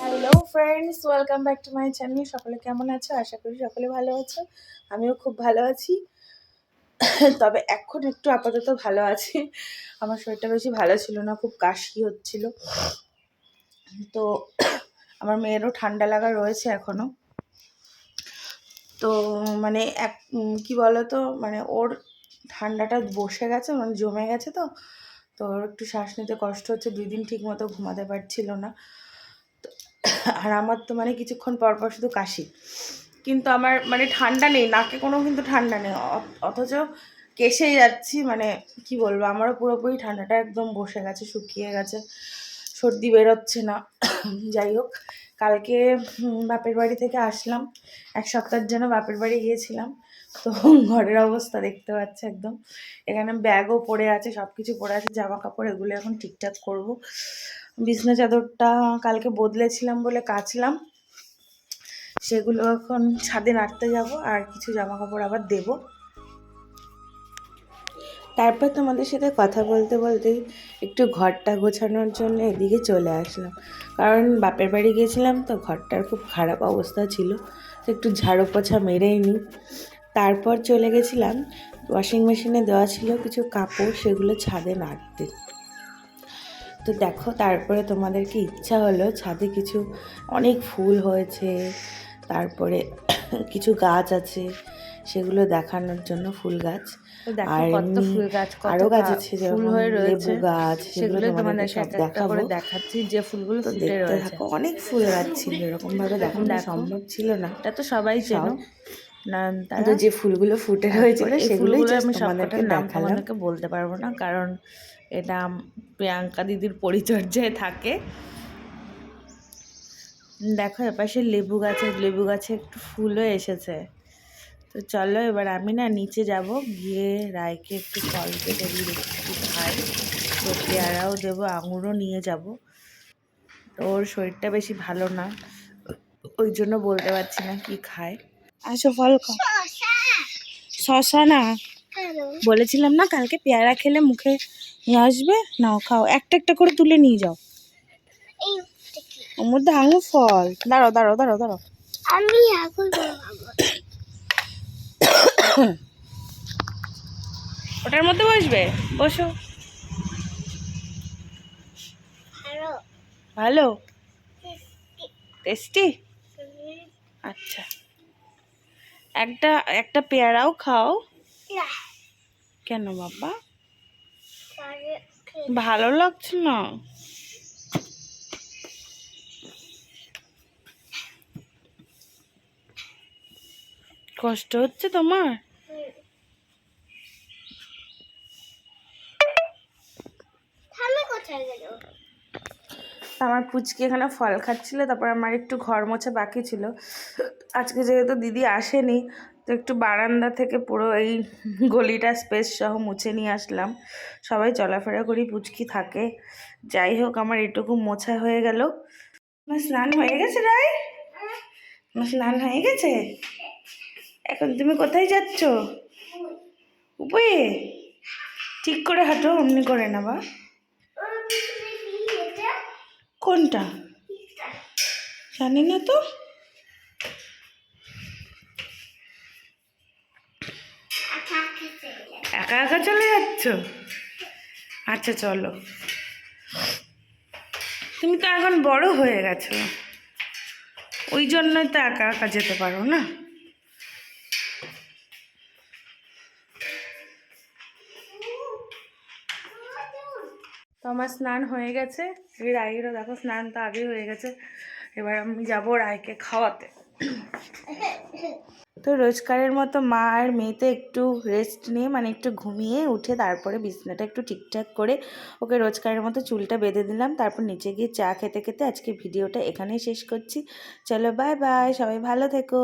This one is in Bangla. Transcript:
Hello friends welcome back to my channel সকলে কেমন আছো? আশা করি সকলে ভালো আছো। আমিও খুব ভালো আছি। তবে এখন একটু আপাতত ভালো আছি। আমার শরীরটা বেশি ভালো ছিল না, খুব কাশি হচ্ছিল। তো আমার মেয়েরও ঠান্ডা লাগা রয়েছে এখনও তো মানে এক কি বলো তো মানে ওর ঠান্ডাটা বসে গেছে মানে জমে গেছে তো। তো ওর একটু শ্বাস নিতে কষ্ট হচ্ছে দুই দিন ঠিক মতো ঘুমাতে পারছিল না। তো আর আমার তো মানে কিছুক্ষণ পর পর শুধু কাশি। কিন্তু আমার মানে ঠান্ডা নেই, নাকে কোনো কিন্তু ঠান্ডা নেই। অথচ কেসেই যাচ্ছি মানে কি বলব, আমারও পুরোপুরি ঠান্ডাটা একদম বসে গেছে, শুকিয়ে গেছে। সর্দি বেরোচ্ছে না। যাই হোক কালকে বাপের বাড়ি থেকে আসলাম। এক সপ্তাহের জন্য বাপের বাড়ি গিয়েছিলাম। তো ঘরের অবস্থা দেখতে পাচ্ছে একদম। এখানে ব্যাগও পড়ে আছে সব কিছু পড়ে আছে জামা কাপড় এগুলো এখন ঠিকঠাক করব। বিছনা চাদরটা কালকে বদলেছিলাম বলে কাচলাম। সেগুলো এখন ছাদে নাড়তে যাব আর কিছু জামা কাপড় আবার দেবো। তারপর তোমাদের সাথে কথা বলতে বলতে একটু ঘরটা গোছানোর জন্য এদিকে চলে আসলাম। কারণ বাপের বাড়ি গিয়েছিলাম তো ঘরটার খুব খারাপ অবস্থা ছিল, তো একটু ঝাড়ু পোছা মেরেই নিই। তারপর চলে গেছিলাম ওয়াশিং মেশিনে দেওয়া ছিল কিছু কাপড়, সেগুলো ছাদে নাড়তে। তো দেখো, তারপরে তোমাদেরকে ইচ্ছা হলো ছাদে কিছু, অনেক ফুল হয়েছে, তারপরে কিছু গাছ আছে সেগুলো দেখানোর জন্য ফুল গাছ। দেখো আর কত ফুল গাছ আরও গাছ আছে হয়ে লেবু গাছ সেগুলো সেগুলো তোমাদের সব একটা দেখাবো করে দেখাচ্ছি যে ফুলগুলো ফুটে রয়েছে। অনেক ফুল গাছ ছিল এরকম ভাবে দেখানো সম্ভব ছিল না। এটা তো সবাই চেনো। তো যে ফুলগুলো ফুটে রয়েছে সেগুলোই আমি সবকটার নাম তোমাদেরকে বলতে পারব না কারণ এটা প্রিয়াঙ্কা দিদির পরিচর্যায় থাকে। দেখো এপাশে লেবু গাছে লেবু গাছে একটু ফুলও এসেছে। তো চলো এবার আমি না নিচে যাব গিয়ে রায়কে একটু ফল কেটে দিয়ে একটু খাই তো পেয়ারাও দেবো আঙুরও নিয়ে যাব। তো ওর শরীরটা বেশি ভালো না ওই জন্য বলতে পারছি না কি খায়। আসো ফল খাও শশা না। বলেছিলাম না কালকে পেয়ারা খেলে মুখে নিয়ে আসবে? নাও খাও একটা একটা করে তুলে নিয়ে যাও। ওর মধ্যে আঙুর ফল। দাঁড়াও দাঁড়াও দাঁড়াও দাঁড়াও। আমি এখন ওটার মধ্যে বসবে? বসো। ভালো? টেস্টি। আচ্ছা। একটা একটা পেয়ারাও খাও। কেন বাবা? ভালো লাগছে না। কষ্ট হচ্ছে তোমার? থামে আমার পুচকি এখানে ফল খাচ্ছিল তারপর আমার একটু ঘর মোছা বাকি ছিল। আজকে যেহেতু দিদি আসেনি তো একটু বারান্দা থেকে পুরো এই গলিটা স্পেস সহ মুছে নিয়ে আসলাম। সবাই চলাফেরা করি পুচকি থাকে। যাই হোক আমার এটুকু মোছা হয়ে গেল। স্নান হয়ে গেছে রায়? স্নান হয়ে গেছে? এখন তুমি কোথায় যাচ্ছ? উপরে। ঠিক করে হাঁটো, অমনি করে না বা। কোনটা? জানি না তো। একা একা চলে যাচ্ছ? আচ্ছা চলো। তুমি তো এখন বড় হয়ে গেছো। ওই জন্যই তো একা একা যেতে পারো না। তো আমার স্নান হয়ে গেছে। এই রায়েরও দেখো স্নান তো আগে হয়ে গেছে। এবার আমি যাব রায়কে খাওয়াতে। তো রোজকারের মতো মা আর মেয়েতে একটু রেস্ট নিয়ে মানে একটু ঘুমিয়ে উঠে তারপরে বিছনাটা একটু ঠিকঠাক করে ওকে রোজকারের মতো চুলটা বেঁধে দিলাম। তারপর নিচে গিয়ে চা খেতে খেতে আজকে ভিডিওটা এখানেই শেষ করছি। চলো বাই বাই সবাই ভালো থেকো।